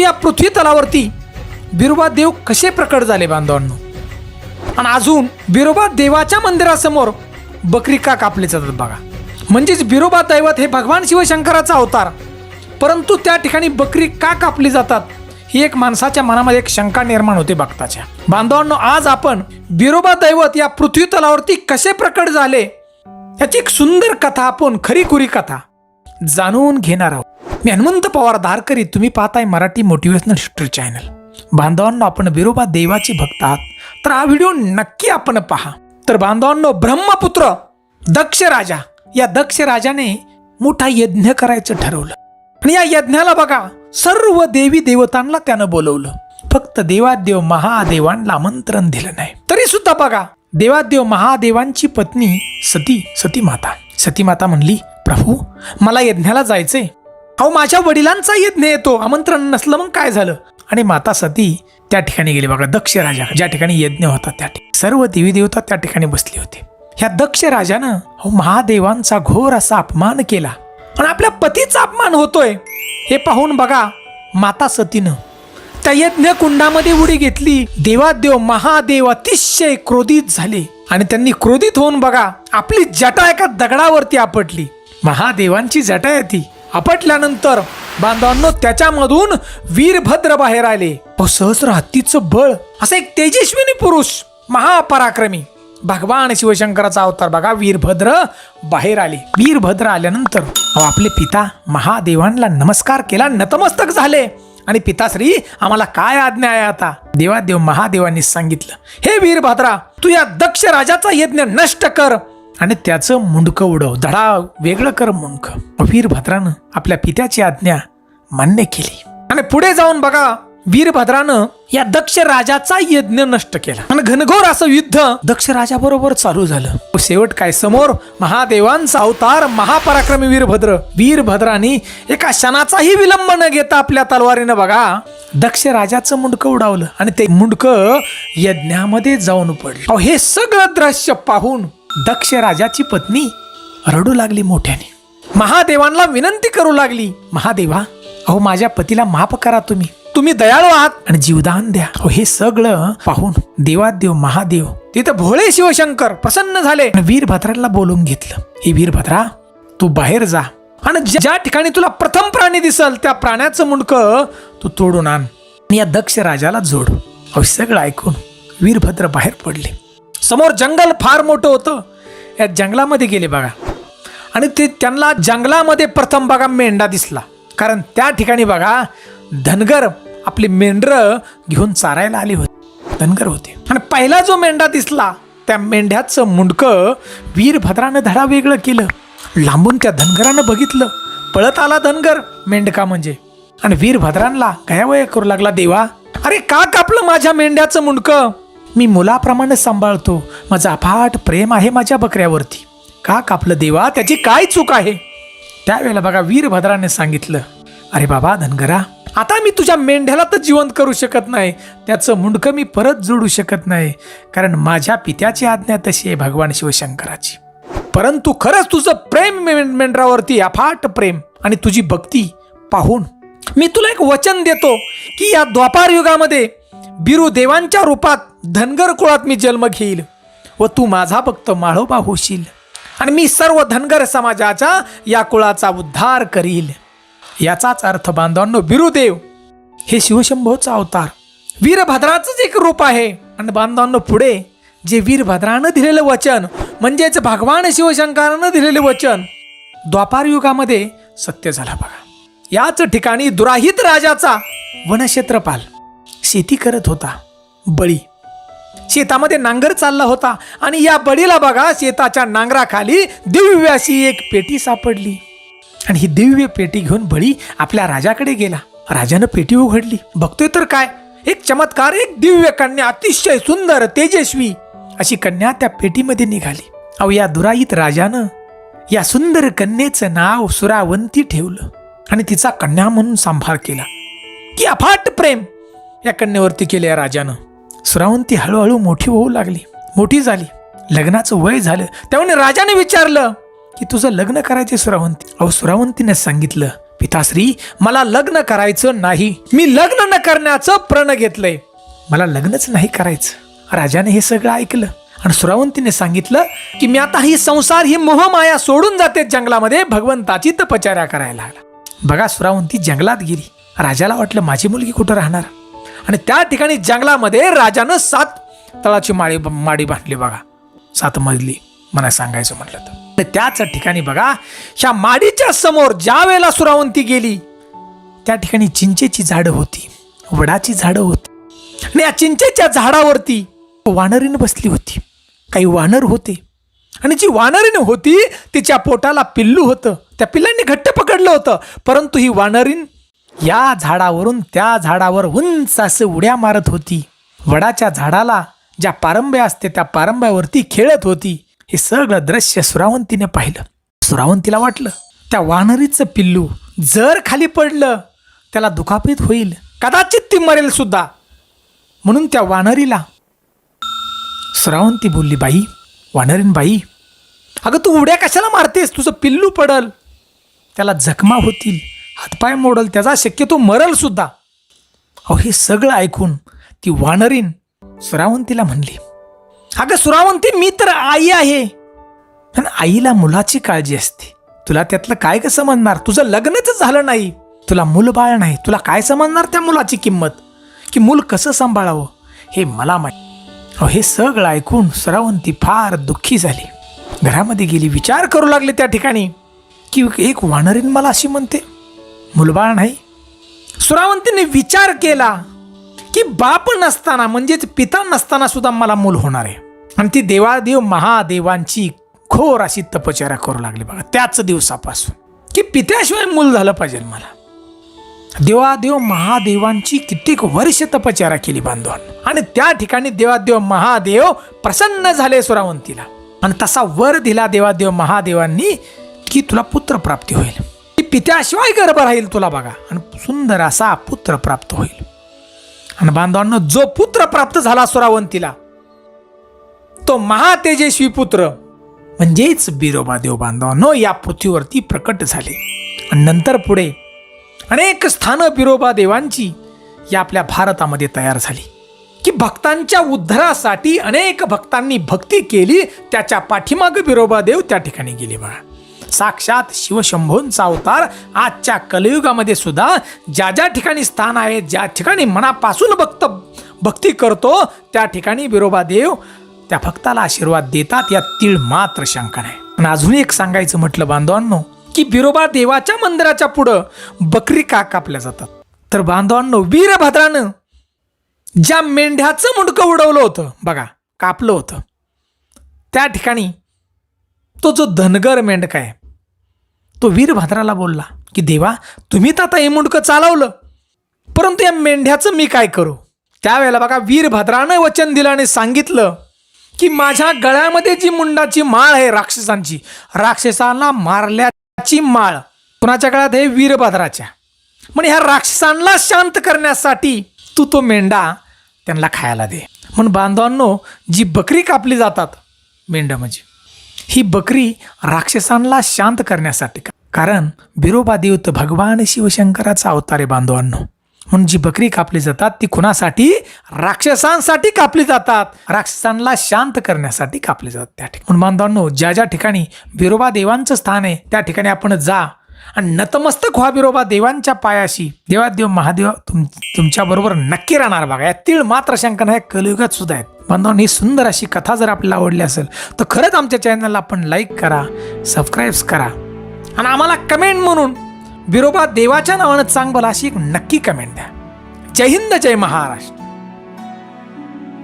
या पृथ्वी तलावरती बिरोबा देव कसे प्रकट झाले बांधवांनो? आणि अजून बिरोबा देवाच्या मंदिरासमोर बकरी का कापले जातात बघा. म्हणजेच बिरोबा दैवत हे भगवान शिवशंकराचा अवतार. परंतु त्या ठिकाणी बकरी का कापली जातात ही एक माणसाच्या मनामध्ये एक शंका निर्माण होते भक्ताच्या. बांधवांनो आज आपण बिरोबा दैवत या पृथ्वी तलावरती कसे प्रकट झाले याची एक सुंदर कथा आपण खरीखुरी कथा जाणून घेणार आहोत. मी हनुमंत पवार धारकरी तुम्ही पाहताय मराठी मोटिवेशनल हिस्ट्री चॅनल बांधवांनो आपण विरोबा देवाचे भक्त आहात. तर हा व्हिडिओ नक्की आपण पहा. तर बांधवांनो ब्रह्मपुत्र दक्ष राजा. या दक्ष राजाने मोठा यज्ञ करायचं ठरवलं. आणि या यज्ञाला बघा सर्व देवी देवतांना त्यानं बोलवलं. फक्त देवादेव महादेवांना आमंत्रण दिलं नाही. तरी सुद्धा बघा देवादेव महादेवांची पत्नी सती सती माता सती माता म्हणली प्रभू मला यज्ञाला जायचंय. अहो माझ्या वडिलांचा यज्ञ येतो आमंत्रण नसलं मग काय झालं? आणि माता सती त्या ठिकाणी गेली. बघा दक्ष राजा. ज्या ठिकाणी यज्ञ होता त्या ठिकाणी. सर्व देवी देवता त्या ठिकाणी बसले होते. ह्या दक्ष राजानं अहो महादेवांचा घोर असा अपमान केला. आणि आपल्या पतीचा अपमान होतोय. हे पाहून बघा माता सतीनं त्या यज्ञ कुंडामध्ये उडी घेतली. देवादेव महादेव अतिशय क्रोधित झाले. आणि त्यांनी क्रोधित होऊन बघा आपली जटा एका दगडावरती आपटली. महादेवांची जटा आहे ती. आपटल्यानंतर बांधवांनो त्याच्यामधून वीरभद्र बाहेर आले. व सहस्र हत्तीचं बळ. असा एक तेजस्विनी पुरुष महापराक्रमी. भगवान शिवशंकराचा अवतार बघा वीरभद्र बाहेर आले. वीरभद्र आल्यानंतर आपले पिता महादेवांना नमस्कार केला नतमस्तक झाले. आणि पिताश्री आम्हाला काय आज्ञा आहे आता? देवादेव महादेवांनी सांगितलं हे वीरभद्रा तू या दक्ष राजाचा यज्ञ नष्ट कर. आणि त्याचं मुंडकं उडव. धडा वेगळं कर मुंडकं. वीरभद्रानं आपल्या पित्याची आज्ञा मान्य केली. आणि पुढे जाऊन बघा वीरभद्रानं या दक्ष राजाचा यज्ञ नष्ट केला. आणि घनघोर असं युद्ध दक्ष राजाबरोबर चालू झालं. शेवट काय समोर महादेवांचा अवतार महापराक्रमी वीरभद्र वीरभद्राने एका क्षणाचाही विलंब न घेता आपल्या तलवारीनं बघा दक्ष राजाचं मुंडकं उडावलं. आणि ते मुंडकं यज्ञामध्ये जाऊन पडलं. हे सगळं दृश्य पाहून दक्ष राजाची पत्नी रडू लागली मोठ्याने. महादेवांना विनंती करू लागली महादेवा अहो माझ्या पतीला माफ करा तुम्ही. तुम्ही दयाळू आहात आणि जीवदान द्या. हो हे सगळं पाहून देवादेव महादेव तिथं भोळे शिवशंकर प्रसन्न झाले वीरभद्राला बोलून घेतलं हे वीरभद्रा तू बाहेर जा आणि ज्या- ठिकाणी तुला प्रथम प्राणी दिसल त्या प्राण्याचं मुंडकं तू तोडून आण या दक्ष राजाला जोड. अहो सगळं ऐकून वीरभद्र बाहेर पडले. समोर जंगल फार मोठं होतं. या जंगलामध्ये गेले बघा. आणि ते त्यांना जंगलामध्ये प्रथम बघा मेंढा दिसला. कारण त्या ठिकाणी बघा धनगर आपली मेंढरं घेऊन चारायला आली होती. धनगर होते. आणि पहिला जो मेंढा दिसला त्या मेंढ्याचं मुंडकं वीरभद्रानं धडा वेगळं केलं. लांबून त्या धनगरानं बघितलं. पळत आला धनगर मेंढका म्हणजे. आणि वीरभद्रांना गयावया करू लागला देवा. अरे का कापलं माझ्या मेंढ्याचं मुंडकं? मी मुलाप्रमाणे सांभाळतो. माझं अफाट प्रेम आहे माझ्या बकऱ्यावरती. का कापलं देवा? त्याची काय चूक आहे? त्यावेळेला बघा वीरभद्राने सांगितलं अरे बाबा धनगरा आता मी तुझ्या मेंढ्याला तर जिवंत करू शकत नाही. त्याचं मुंडकं मी परत जोडू शकत नाही. कारण माझ्या पित्याची आज्ञा तशी आहे भगवान शिवशंकराची. परंतु खरंच तुझं प्रेम मेंढरावरती अफाट प्रेम. आणि तुझी भक्ती पाहून मी तुला एक वचन देतो की या द्वापार युगामध्ये बिरू देवांच्या रूपात धनगर कुळात मी जन्म घेईल व तू माझा भक्त माळोबा होशील. आणि मी सर्व धनगर समाजाच्या या कुळाचा उद्धार करील. याचाच अर्थ बांधवांनो बिरुदेव हे शिवशंभोचा अवतार. वीरभद्राचंच एक रूप आहे. आणि बांधवांनो पुढे जे वीरभद्रानं दिलेलं वचन म्हणजेच भगवान शिवशंकरानं दिलेले वचन द्वापार युगामध्ये सत्य झाला बघा. याच ठिकाणी दुराहित राजाचा वनक्षेत्रपाल शेती करत होता. बळी. शेतामध्ये नांगर चालला होता आणि या बळीला बघा शेताच्या नांगराखाली दिव्य अशी एक पेटी सापडली. आणि ही दिव्य पेटी घेऊन बळी आपल्या राजाकडे गेला. राजानं पेटी उघडली. बघतोय तर काय? एक चमत्कार एक दिव्य कन्या अतिशय सुंदर तेजस्वी अशी कन्या त्या पेटीमध्ये निघाली. अहो या दुराईत राजानं या सुंदर कन्येचं नाव सुरावंती ठेवलं आणि तिचा कन्या म्हणून सांभाळ केला. की अफाट प्रेम! या कन्येवरती केले या राजानं. श्रावंती हळूहळू मोठी होऊ लागली. मोठी झाली. लग्नाचं वय झालं. त्यामुळे राजाने विचारलं की तुझं लग्न करायचे श्रावंती अहो श्रावंतीने सांगितलं पिताश्री मला लग्न करायचं नाही. मी लग्न न करण्याचं प्रण घेतलंय. मला लग्नच नाही करायचं. राजाने हे सगळं ऐकलं आणि सुरावंतीने सांगितलं की मी आता ही संसार ही मोहमाया सोडून जाते जंगलामध्ये भगवंताची तपचार्या करायला. लागला बघा सुरावंती जंगलात गेली. राजाला वाटलं माझी मुलगी कुठं राहणार? आणि त्या ठिकाणी जंगलामध्ये राजानं सात तळाची माळी माडी बांधली बघा. सात मजली मला सांगायचं म्हटलं तर. त्याच ठिकाणी बघा ह्या माडीच्या समोर ज्या वेळेला सुरावंती गेली त्या ठिकाणी चिंचेची झाडं होती वडाची झाडं होती. आणि या चिंचेच्या झाडावरती वानरीन बसली होती. काही वानर होते. आणि जी वानरीन होती तिच्या पोटाला पिल्लू होतं. त्या पिल्लांनी घट्ट पकडलं होतं. परंतु ही वानरीन या झाडावरून त्या झाडावर उंच असे उड्या मारत होती. वडाच्या झाडाला ज्या पारंब्या असते त्या पारंब्यावरती खेळत होती. हे सगळं दृश्य सुरावंतीने पाहिलं. सुरावंतीला वाटलं त्या वानरीचं पिल्लू जर खाली पडलं त्याला दुखापित होईल. कदाचित ती मरेल सुद्धा. म्हणून त्या वानरीला सुरावंती बोलली बाई वानरीन बाई अगं तू उड्या कशाला मारतेस? तुझं पिल्लू पडल. त्याला जखमा होतील. हातपाय मोडल त्याचा शक्यतो मरल सुद्धा. अहो हे सगळं ऐकून ती वानरीन सुरावंतीला म्हणली अगं सुरावंती मी तर आई आहे. आणि आईला मुलाची काळजी असते. तुला त्यातलं काय कसं समजणार तुझं लग्नच झालं नाही. तुला मूल बाळ नाही. तुला काय समजणार त्या मुलाची किंमत? की मूल कसं सांभाळावं? हे मला माहीत अहो हे सगळं ऐकून सुरावंती फार दुःखी झाली. घरामध्ये गेली विचार करू लागले त्या ठिकाणी. की एक वानरीन मला अशी म्हणते मुलबाळ नाही? सुरावंतीने विचार केला की बाप नसताना म्हणजेच पिता नसताना सुद्धा मला मूल होणार आहे. आणि ती देवादेव महादेवांची घोर अशी तपचर्या करू लागली बघा त्याच दिवसापासून. की पित्याशिवाय मूल झालं पाहिजे मला. देवादेव महादेवांची कित्येक वर्ष तपचर्या केली बांधवान. आणि त्या ठिकाणी देवादेव महादेव प्रसन्न झाले सुरावंतीला. आणि तसा वर दिला देवादेव महादेवांनी की तुला पुत्र प्राप्ती होईल. पित्याशिवाय गर्भ राहील तुला बघा. आणि सुंदर असा पुत्र प्राप्त होईल. आणि बांधवांना जो पुत्र प्राप्त झाला सुरावंतीला तो महातेजस्वी पुत्र म्हणजेच बिरोबा देव बांधवांनो या पृथ्वीवरती प्रकट झाले. आणि नंतर पुढे अनेक स्थानं बिरोबा देवांची या आपल्या भारतामध्ये तयार झाली. की भक्तांच्या उद्धारासाठी अनेक भक्तांनी भक्ती केली त्याच्या पाठीमाग बिरोबा देव त्या ठिकाणी गेले बघा. साक्षात शिवशंभूंचा अवतार आजच्या कलियुगामध्ये सुद्धा ज्या ज्या ठिकाणी स्थान आहे ज्या ठिकाणी मनापासून भक्त भक्ती करतो त्या ठिकाणी बिरोबा देव त्या भक्ताला आशीर्वाद देतात यात तीळ मात्र शंका नाही. आणि अजून एक सांगायचं म्हटलं बांधवांनो की बिरोबा देवाच्या मंदिराच्या पुढं बकरी का कापल्या जातात? तर बांधवांनो वीरभद्रानं ज्या मेंढ्याचं मुंडकं उडवलं होतं बघा कापलं होतं त्या ठिकाणी तो जो धनगर मेंढका आहे तो वीरभद्राला बोलला की देवा तुम्ही तर आता हे मुंडकं चालवलं. परंतु या मेंढ्याचं मी काय करू? त्यावेळेला बघा वीरभद्रानं वचन दिलं आणि सांगितलं की माझ्या गळ्यामध्ये जी मुंडाची माळ आहे राक्षसांची राक्षसांना मारल्याची माळ कुणाच्या गळ्यात आहे? वीरभद्राच्या. म्हणजे ह्या राक्षसांना शांत करण्यासाठी तू तो मेंढा त्यांना खायला दे. म्हणून बांधवांनो जी बकरी कापली जातात मेंढा म्हणजे ही बकरी राक्षसांना शांत करण्यासाठी का- कारण बिरोबा देव तर भगवान शिवशंकराचा अवतार आहे बांधवांनो. म्हणून जी बकरी कापली जातात ती कुणासाठी राक्षसांसाठी कापली जातात. राक्षसांना शांत करण्यासाठी कापली जातात त्या ठिकाणी. म्हणून बांधवांनो ज्या ज्या ठिकाणी बिरोबा देवांचं स्थान आहे त्या ठिकाणी आपण जा आणि नतमस्तक व्हा बिरोबा देवांच्या पायाशी. देवादेव महादेव तुम तुमच्याबरोबर नक्की राहणार बघा. या तीळ मात्र शंका नाही कलयुगात सुद्धा आहेत. बांधवांनो ही सुंदर अशी कथा जर आपल्याला आवडली असेल तर खरंच आमच्या चॅनलला आपण लाईक करा सबस्क्राईब्स करा. आणि आम्हाला कमेंट म्हणून बिरोबा देवाच्या नावानं चांग अशी एक नक्की कमेंट द्या. जय हिंद जय महाराष्ट्र.